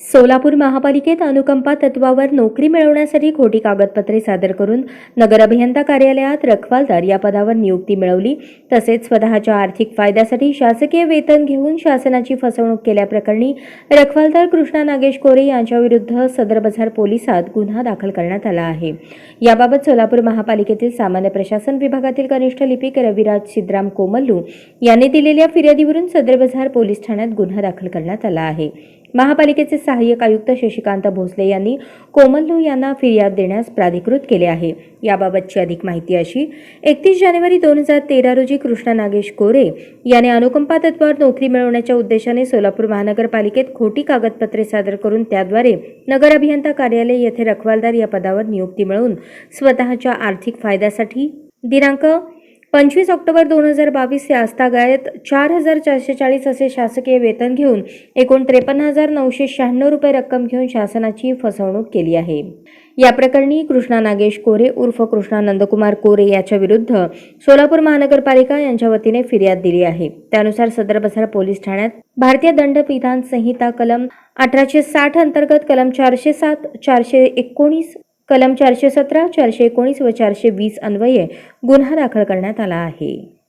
सोलापूर महापालिकेत अनुकंपा तत्वावर नोकरी मिळवण्यासाठी खोटी कागदपत्रे सादर करून नगर अभियंता कार्यालयात रखवालदार या पदावर नियुक्ती मिळवली. तसेच स्वतःच्या आर्थिक फायद्यासाठी शासकीय वेतन घेऊन शासनाची फसवणूक केल्याप्रकरणी रखवालदार कृष्णा नागेश कोरे यांच्याविरुद्ध सदर बाजार पोलिसात गुन्हा दाखल करण्यात आला आहे. याबाबत सोलापूर महापालिकेतील सामान्य प्रशासन विभागातील कनिष्ठ लिपिक रविराज सिद्राम कोमल्लू यांनी दिलेल्या फिर्यादीवरून सदर बाजार पोलीस ठाण्यात गुन्हा दाखल करण्यात आला आहे. महापालिकेचे सहाय्यक आयुक्त शशिकांत भोसले यांनी कोमल्लू यांना फिर्याद देण्यास प्राधिकृत केले आहे. याबाबतची अधिक माहिती अशी एकतीस जानेवारी दोन हजार तेरा रोजी कृष्णा नागेश कोरे याने अनुकंपा तत्वावर नोकरी मिळवण्याच्या उद्देशाने सोलापूर महानगरपालिकेत खोटी कागदपत्रे सादर करून त्याद्वारे नगर अभियंता कार्यालय येथे रखवालदार या पदावर नियुक्ती मिळवून स्वतःच्या आर्थिक फायद्यासाठी दिनांक पंचवीस ऑक्टोबर दोन हजार बावीस या आस्थागायत चार हजार चारशे चाळीस असे शासकीय वेतन घेऊन एकूण त्रेपन्न हजार नऊशे शहाण्णव रुपये रक्कम घेऊन शासनाची फसवणूक केली आहे. या प्रकरणी कृष्णा नागेश कोरे उर्फ कृष्णा नंदकुमार कोरे याच्या विरुद्ध सोलापूर महानगरपालिका यांच्या वतीने फिर्याद दिली आहे. त्यानुसार सदर बसार पोलीस ठाण्यात भारतीय दंडविधान संहिता कलम अठराशे साठ अंतर्गत कलम चारशे सात चारशे एकोणीस कलम चारशे सतरा चारशे एकोणीस व चारशे वीस अन्वये गुन्हा दाखल करण्यात आला आहे.